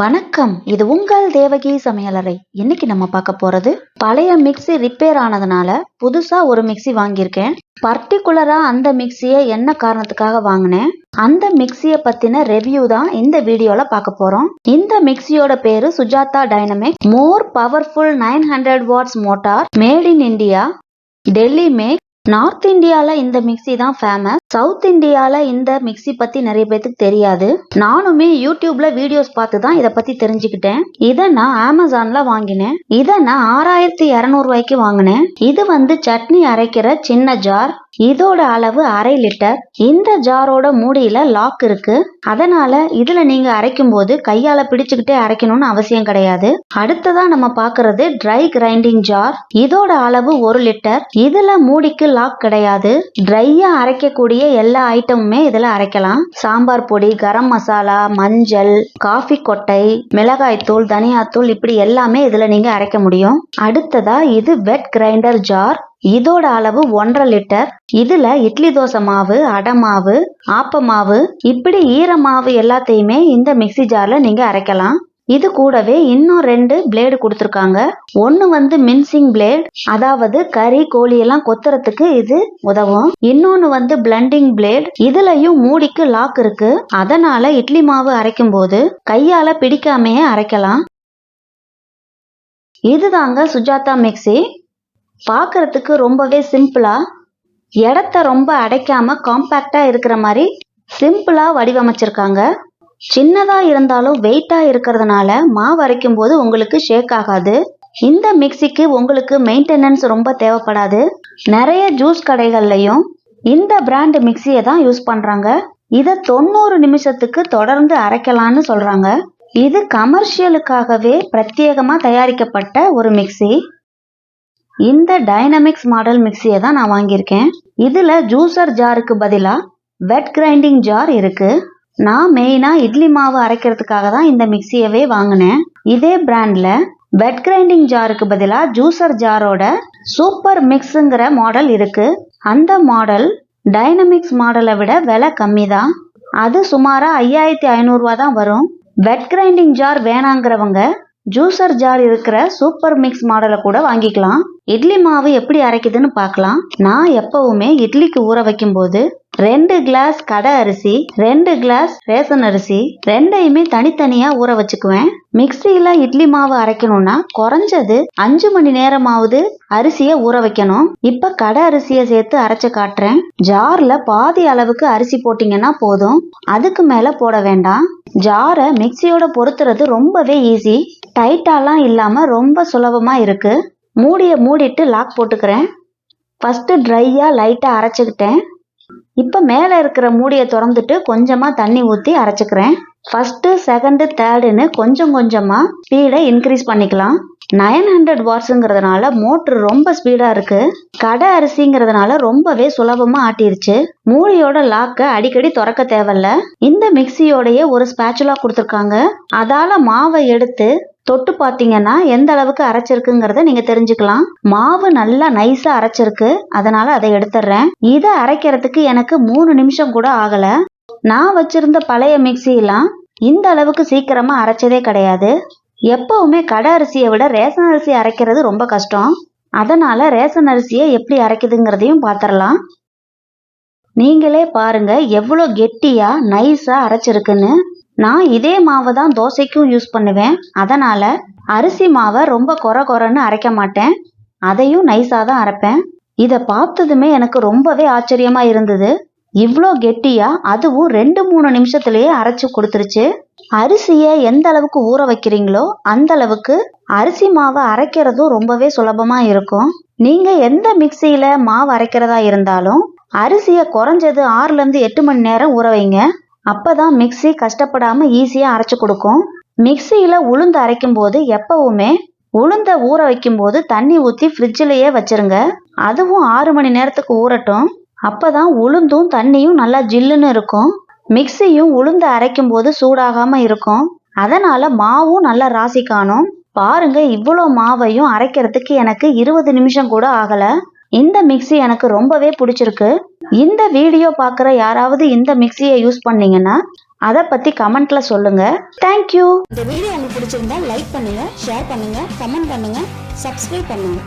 வணக்கம். இது உங்கள் தேவகி சமையலறை. இன்னைக்கு நம்ம பார்க்க போறது பழைய மிக்ஸி ரிப்பேர் ஆனதுனால புதுசா ஒரு மிக்ஸி வாங்கியிருக்கேன். பர்டிகுலரா அந்த மிக்ஸியை என்ன காரணத்துக்காக வாங்கினேன்? அந்த மிக்ஸியை பத்தின ரெவ்யூ தான் இந்த வீடியோல பார்க்க போறோம். இந்த மிக்ஸியோட பேரு Sujatha dynamic more powerful nine hundred watts motor made in India Delhi make north இந்தியால இந்த மிக்ஸி தான் ஃபேமஸ் சவுத் இந்தியால இந்த மிக்ஸி பத்தி நிறைய பேத்துக்கு தெரியாது. நானுமே யூடியூப்ல வீடியோஸ் பார்த்து தான் இதை பத்தி தெரிஞ்சுக்கிட்டேன். இதை நான் அமேசான்ல வாங்கினேன். இதை நான் ஆறாயிரத்தி இரநூறு ரூபாய்க்கு வாங்கினேன். இது வந்து சட்னி அரைக்கிற சின்ன ஜார் இதோட அளவு அரை லிட்டர். இந்த ஜாரோட மூடியில லாக் இருக்கு. அதனால இதுல நீங்க அரைக்கும் போது கையால பிடிச்சுக்கிட்டே அரைக்கணும்னு அவசியம் கிடையாது. அடுத்ததா நம்ம பாக்குறது ட்ரை கிரைண்டிங் ஜார் இதோட அளவு ஒரு லிட்டர். இதுல மூடிக்கு லாக் கிடையாது. ட்ரையா அரைக்கக்கூடிய எல்லா ஐட்டமுமே இதுல அரைக்கலாம். சாம்பார் பொடி கரம் மசாலா மஞ்சள் காஃபி கொட்டை மிளகாய் தூள் தனியாத்தூள் இப்படி எல்லாமே இதுல நீங்க அரைக்க முடியும். அடுத்ததா இது வெட் கிரைண்டர் ஜார் இதோட அளவு ஒன்றரை லிட்டர். இதுல இட்லி தோசை மாவு அடை மாவு ஆப்ப மாவு இப்படி ஈர மாவு எல்லாத்தையுமே இந்த மிக்ஸி ஜார்ல நீங்க அரைக்கலாம். இது கூடவே இன்னும் ரெண்டு பிளேடு கொடுத்துருக்காங்க. ஒன்னு வந்து மின்சிங் பிளேட் அதாவது கறி கோழி எல்லாம் கொத்துறதுக்கு இது உதவும். இன்னொன்னு வந்து பிளண்டிங் பிளேட் இதுலயும் மூடிக்கு லாக் இருக்கு. அதனால இட்லி மாவு அரைக்கும் போது கையால பிடிக்காமையே அரைக்கலாம். இதுதாங்க சுஜாதா மிக்ஸி. பார்க்கறதுக்கு ரொம்பவே சிம்பிளா இடத்த ரொம்ப அடைக்காம காம்பேக்டா இருக்கிற மாதிரி சிம்பிளா வடிவமைச்சிருக்காங்க. சின்னதா இருந்தாலும் வெயிட்டா இருக்கிறதுனால மாவு அரைக்கும் போது உங்களுக்கு ஷேக் ஆகாது. இந்த மிக்சிக்கு உங்களுக்கு மெயின்டெனன்ஸ் ரொம்ப தேவைப்படாது. நிறைய ஜூஸ் கடைகள்லையும் இந்த பிராண்ட் மிக்சியை தான் யூஸ் பண்றாங்க. இதை தொண்ணூறு நிமிஷத்துக்கு தொடர்ந்து அரைக்கலாம்னு சொல்றாங்க. இது கமர்ஷியலுக்காகவே பிரத்யேகமா தயாரிக்கப்பட்ட ஒரு மிக்சி இந்த டைனமிக்ஸ் மாடல் மிக்சியை தான் நான் வாங்கியிருக்கேன். இதில் ஜூசர் ஜாருக்கு பதிலாக வெட் கிரைண்டிங் ஜார் இருக்கு. நான் மெயினாக இட்லி மாவு அரைக்கிறதுக்காக தான் இந்த மிக்சியவே வாங்கினேன். இதே பிராண்டில் வெட் கிரைண்டிங் ஜாருக்கு பதிலாக ஜூசர் ஜாரோட சூப்பர் மிக்ஸுங்கிற மாடல் இருக்கு. அந்த மாடல் டைனமிக்ஸ் மாடலை விட விலை கம்மி தான் அது சுமாராக ஐயாயிரத்தி ஐநூறுரூவா தான் வரும். வெட் கிரைண்டிங் ஜார் வேணாங்கிறவங்க ஜூசர் ஜார் இருக்கிற சூப்பர் மிக்ஸ் மாடலை கூட வாங்கிக்கலாம். இட்லி மாவு எப்படி அரைக்குதுன்னு பார்க்கலாம். நான் எப்பவுமே இட்லிக்கு ஊற வைக்கும் போது ரெண்டு கிளாஸ் கடை அரிசி ரெண்டு கிளாஸ் ரேசன் அரிசி ரெண்டையுமே தனித்தனியா ஊற வச்சுக்குவேன். மிக்சியில இட்லி மாவு அரைக்கணும்னா குறைஞ்சது அஞ்சு மணி நேரமாவது அரிசியை ஊற வைக்கணும். இப்ப கடை அரிசியை சேர்த்து அரைச்சு காட்டுறேன். ஜார்ல பாதி அளவுக்கு அரிசி போட்டீங்கன்னா போதும். அதுக்கு மேல போட வேண்டாம். ஜாரை மிக்சியோட பொருத்துறது ரொம்பவே ஈஸி டைட்டாலாம் இல்லாம ரொம்ப சுலபமா இருக்கு. மூடியை மூடிட்டு லாக் போட்டுக்கிறேன். ஃபஸ்ட்டு ட்ரையாக லைட்டாக அரைச்சிக்கிட்டேன். இப்போ மேலே இருக்கிற மூடியை திறந்துட்டு கொஞ்சமாக தண்ணி ஊற்றி அரைச்சிக்கிறேன். ஃபஸ்ட்டு செகண்டு தேர்டுன்னு கொஞ்சம் கொஞ்சமாக ஸ்பீடை இன்க்ரீஸ் பண்ணிக்கலாம். நைன் ஹண்ட்ரட் வாட்ஸுங்கிறதுனால மோட்ரு ரொம்ப ஸ்பீடாக இருக்குது கடை அரிசிங்கிறதுனால ரொம்பவே சுலபமாக ஆட்டிருச்சு. மூடியோட லாக்கை அடிக்கடி திறக்க தேவையில்ல. இந்த மிக்சியோடைய ஒரு ஸ்பேச்சுலா கொடுத்துருக்காங்க. அதால் மாவை எடுத்து தொட்டு பார்த்தீங்கன்னா எந்த அளவுக்கு அரைச்சிருக்குங்கிறத நீங்க தெரிஞ்சுக்கலாம். மாவு நல்லா நைஸா அரைச்சிருக்கு. அதனால அதை எடுத்துடுறேன் இதை அரைக்கிறதுக்கு எனக்கு மூணு நிமிஷம் கூட ஆகல. நான் வச்சிருந்த பழைய மிக்சியெல்லாம் இந்த அளவுக்கு சீக்கிரமா அரைச்சதே கிடையாது. எப்பவுமே கடை அரிசியை விட ரேஷன் அரிசி அரைக்கிறது ரொம்ப கஷ்டம். அதனால ரேஷன் அரிசியை எப்படி அரைக்குதுங்கிறதையும் பார்த்துடலாம் நீங்களே பாருங்க எவ்வளோ கெட்டியா நைஸா அரைச்சிருக்குன்னு. நான் இதே மாவை தான் தோசைக்கும் யூஸ் பண்ணுவேன். அதனால் அரிசி மாவை ரொம்ப குறை குறைன்னு அரைக்க மாட்டேன். அதையும் நைஸாக தான் அரைப்பேன். இதை பார்த்ததுமே எனக்கு ரொம்பவே ஆச்சரியமாக இருந்தது. இவ்வளோ கெட்டியா அதுவும் ரெண்டு மூணு நிமிஷத்துலயே அரைச்சு கொடுத்துருச்சு. அரிசியை எந்த அளவுக்கு ஊற வைக்கிறீங்களோ அந்த அளவுக்கு அரிசி மாவை அரைக்கிறதும் ரொம்பவே சுலபமா இருக்கும். நீங்க எந்த மிக்சியில மாவு அரைக்கிறதா இருந்தாலும் அரிசியை குறைஞ்சது ஆறுல இருந்து எட்டு மணி நேரம் ஊற வைங்க. அப்பதான் மிக்சி கஷ்டப்படாம ஈஸியா அரைச்சு கொடுக்கும். மிக்சியில உளுந்து அரைக்கும் போது எப்பவுமே உளுந்த ஊற வைக்கும் போது தண்ணி ஊற்றி ஃப்ரிட்ஜிலேயே வச்சிருங்க. அதுவும் ஆறு மணி நேரத்துக்கு ஊறட்டும். அப்பதான் உளுந்தும் தண்ணியும் நல்லா ஜில்லுன்னு இருக்கும். மிக்சியும் உளுந்து அரைக்கும் போது சூடாகாம இருக்கும். அதனால மாவும் நல்லா ராசி காணும். பாருங்க இவ்வளோ மாவையும் அரைக்கிறதுக்கு எனக்கு இருபது நிமிஷம் கூட ஆகல. இந்த மிக்ஸி எனக்கு ரொம்பவே பிடிச்சிருக்கு. இந்த வீடியோ பார்க்குற யாராவது இந்த மிக்ஸியை யூஸ் பண்ணீங்கன்னா அதை பற்றி கமெண்ட்டில் சொல்லுங்கள் தேங்க்யூ இந்த வீடியோ உங்களுக்கு பிடிச்சிருந்தா லைக் பண்ணுங்க ஷேர் பண்ணுங்க கமெண்ட் பண்ணுங்க சப்ஸ்கிரைப் பண்ணுங்க.